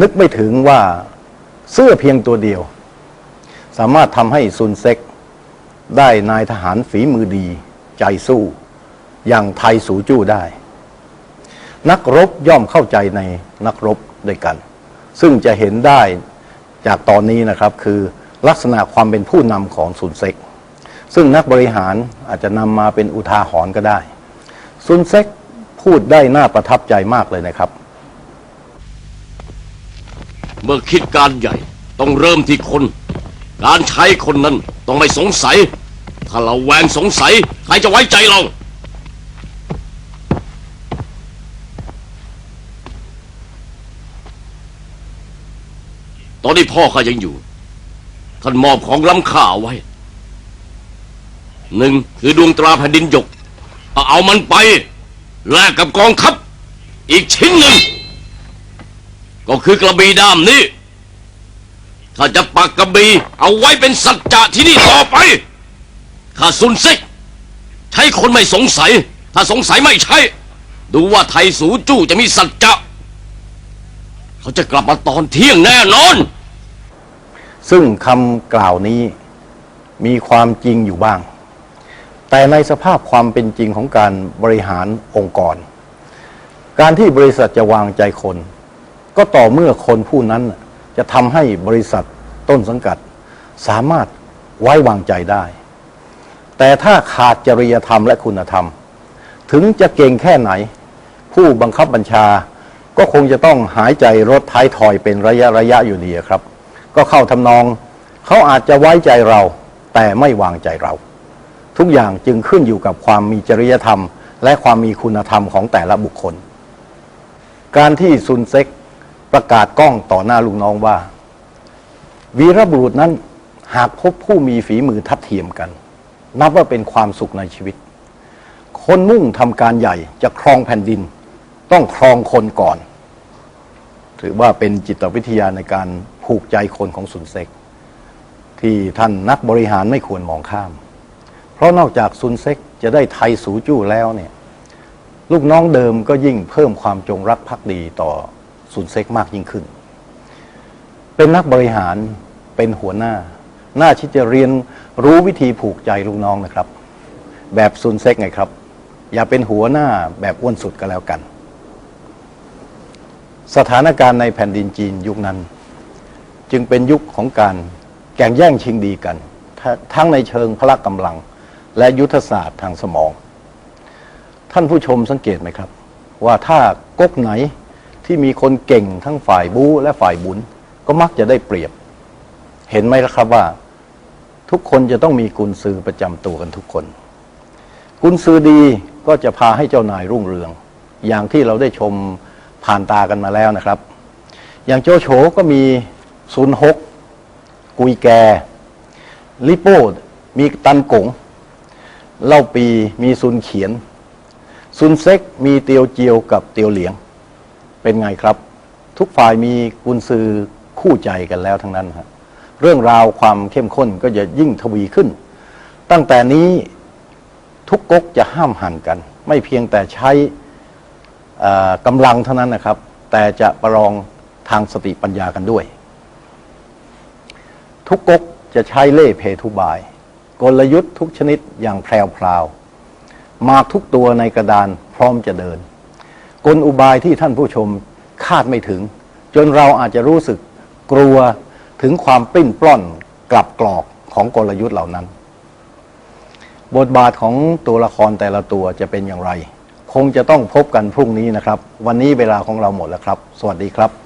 นึกไม่ถึงว่าเสื้อเพียงตัวเดียว สามารถทำให้ซุนเซ็ก ได้นายทหารฝีมือดี ใจสู้ อย่างไทยสูจู้ได้ นักรบย่อมเข้าใจในนักรบด้วยกัน ซึ่งจะเห็นได้จากตอนนี้นะครับคือลักษณะความเป็นผู้นำของซุนเซ็ก ซึ่งนักบริหารอาจจะนำมาเป็นอุทาหรณ์ก็ได้ซุนเซ็กพูดได้น่าประทับใจมากเลยนะครับ เมื่อคิดการใหญ่ ต้องเริ่มที่คน การใช้คนนั้นต้องไม่สงสัย ถ้าเราแวงสงสัย ใครจะไว้ใจเรา ตอนนี้พ่อข้ายังอยู่ ท่านมอบของล้ำค่าไว้หนึ่งคือดวงตราแผ่นดินหยก เอามันไป แลกกับกองทัพอีกชิ้นหนึ่ง ก็คือกระบี่ด้ามนี้ถ้าจะปักกระบี่เอาไว้เป็นสัจจะที่นี่ต่อไปข้าซุนซิก ใช้คนไม่สงสัย ถ้าสงสัยไม่ใช่ ดูว่าไทยสูจู้จะมีสัจจะ เขาจะกลับมาตอนเที่ยงแน่นอน ซึ่งคำกล่าวนี้มีความจริงอยู่บ้าง แต่ในสภาพความเป็นจริงของการบริหารองค์กร การที่บริษัทจะวางใจคน ก็ต่อเมื่อคนผู้นั้นจะทำให้บริษัทต้นสังกัด สามารถไว้วางใจได้ แต่ถ้าขาดจริยธรรมและคุณธรรม ถึงจะเก่งแค่ไหน ผู้บังคับบัญชาก็คงจะต้องหายใจรถท้ายถอยเป็นระยะระยะอยู่ดีครับ ก็เข้าทำนองเขาอาจจะไว้ใจเรา แต่ไม่วางใจเรา ทุกอย่างจึงขึ้นอยู่กับความมีจริยธรรม และความมีคุณธรรมของแต่ละบุคคล การที่ซุนเซ็ก ประกาศกล้องต่อหน้าลูกน้องว่า วีรบุรุษนั้นหากพบผู้มีฝีมือทัดเทียมกัน นับว่าเป็นความสุขในชีวิต คนมุ่งทำการใหญ่จะครองแผ่นดิน ต้องครองคนก่อน ถือว่าเป็นจิตวิทยาในการผูกใจคนของซุนเซ็กที่ท่านนักบริหารไม่ควรมองข้าม เพราะนอกจากซุนเซ็กจะได้ไทยสูจู้แล้วเนี่ย ลูกน้องเดิมก็ยิ่งเพิ่มความจงรักภักดีต่อ ซุนเซ็กมากยิ่งขึ้น เป็นนักบริหารเป็นหัวหน้า หน่าที่จะเรียนรู้วิธีผูกใจลูกน้องนะครับ แบบซุนเซ็กไงครับ อย่าเป็นหัวหน้าแบบอ้วนสุดก็แล้วกัน สถานการณ์ในแผ่นดินจีนยุคนั้น จึงเป็นยุคของการแข่งแย่งชิงดีกันททั้งในเชิงพละกำลัง และยุทธศาสตร์ทางสมอง ท่านผู้ชมสังเกตไหมครับ ว่าถ้าก๊กไหน ที่มีคนเก่งทั้งฝ่ายบู๊และฝ่ายบุญก็มักจะได้เปรียบ เห็นไหมล่ะครับว่า ทุกคนจะต้องมีกุญซือประจำตัวกันทุกคน กุญซือดีก็จะพาให้เจ้านายรุ่งเรือง อย่างที่เราได้ชมผ่านตากันมาแล้วนะครับ อย่างโจโฉก็มีศูนย์หกกุยแกลิโป้มีตันกงเล่าปีมีซุนเขียน ซุนเซ็กมีเตียวเจียวกับเตียวเหลียง เป็นไงครับ ทุกฝ่ายมีกุญซือคู่ใจกันแล้วทั้งนั้นฮะเรื่องราวความเข้มข้นก็จะยิ่งทวีขึ้น ตั้งแต่นี้ทุกก๊กจะห้ามหันกัน ไม่เพียงแต่ใช้กำลังเท่านั้นนะครับ แต่จะประลองทางสติปัญญากันด้วย ทุกก๊กจะใช้เล่ห์เพทุบาย กลยุทธ์ทุกชนิดอย่างแพรวพราว มากทุกตัวในกระดานพร้อมจะเดิน กลอุบายที่ท่านผู้ชมคาดไม่ถึง จนเราอาจจะรู้สึกกลัวถึงความปิ้นปล้อนกลับกรอกของกลยุทธ์เหล่านั้น บทบาทของตัวละครแต่ละตัวจะเป็นอย่างไร คงจะต้องพบกันพรุ่งนี้นะครับ วันนี้เวลาของเราหมดแล้วครับ สวัสดีครับ